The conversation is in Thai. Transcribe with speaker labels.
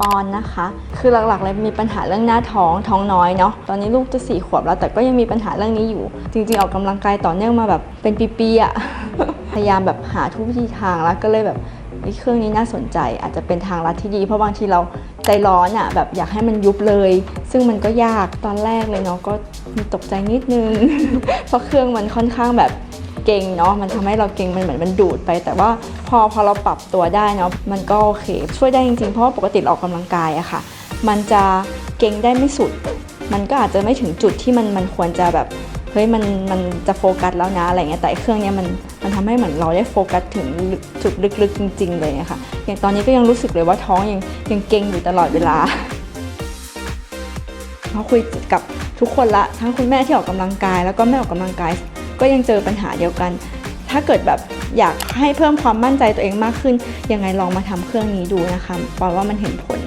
Speaker 1: ปอนนะคะ คือหลักๆเลยมีปัญหาเรื่องหน้าท้องท้องน้อยเนาะตอนนี้ลูกจะสี่ขวบแล้ว แต่ก็ยังมีปัญหาเรื่องนี้อยู่ จริงๆออกกำลังกายต่อเนื่องมาแบบเป็นปีๆอะพยายามแบบหาทุกวิธีทางแล้วก็เลยแบบเฮ้ยเครื่องนี้น่าสนใจอาจจะเป็นทางลัดที่ดี เพราะบางทีเราใจร้อนอะแบบอยากให้มันยุบเลย ซึ่งมันก็ยากตอนแรกเลยเนาะก็มีตกใจนิดนึง เพราะเครื่องมันค่อนข้างแบบ เก่งเนาะมันทำให้เราเก่งมันเหมือนมันดูดไป แต่ว่าพอพอเราปรับตัวได้เนาะมันก็โอเค ช่วยได้จริงๆ เพราะว่าปกติออกกำลังกายอะค่ะ มันจะเก่งได้ไม่สุด มันก็อาจจะไม่ถึงจุดที่มันมันควรจะแบบเฮ้ยมันมันจะโฟกัสแล้วนะอะไรเงี้ยแต่เครื่องเนี้ยมันมันทำให้เหมือนเราได้โฟกัสถึงจุดลึกๆจริง ๆ เลยอะค่ะอย่างตอนนี้ก็ยังรู้สึกเลยว่าท้องยังยังเก่งอยู่ตลอดเวลาเพราะคุยกับทุกคนละทั้งคุณแม่ที่ออกกำลังกาย แล้วก็ไม่ออกกำลังกาย ก็ยังเจอปัญหาเดียวกัน ถ้าเกิดแบบอยากให้เพิ่มความมั่นใจตัวเองมากขึ้น ยังไงลองมาทำเครื่องนี้ดูนะคะปอนว่ามันเห็นผล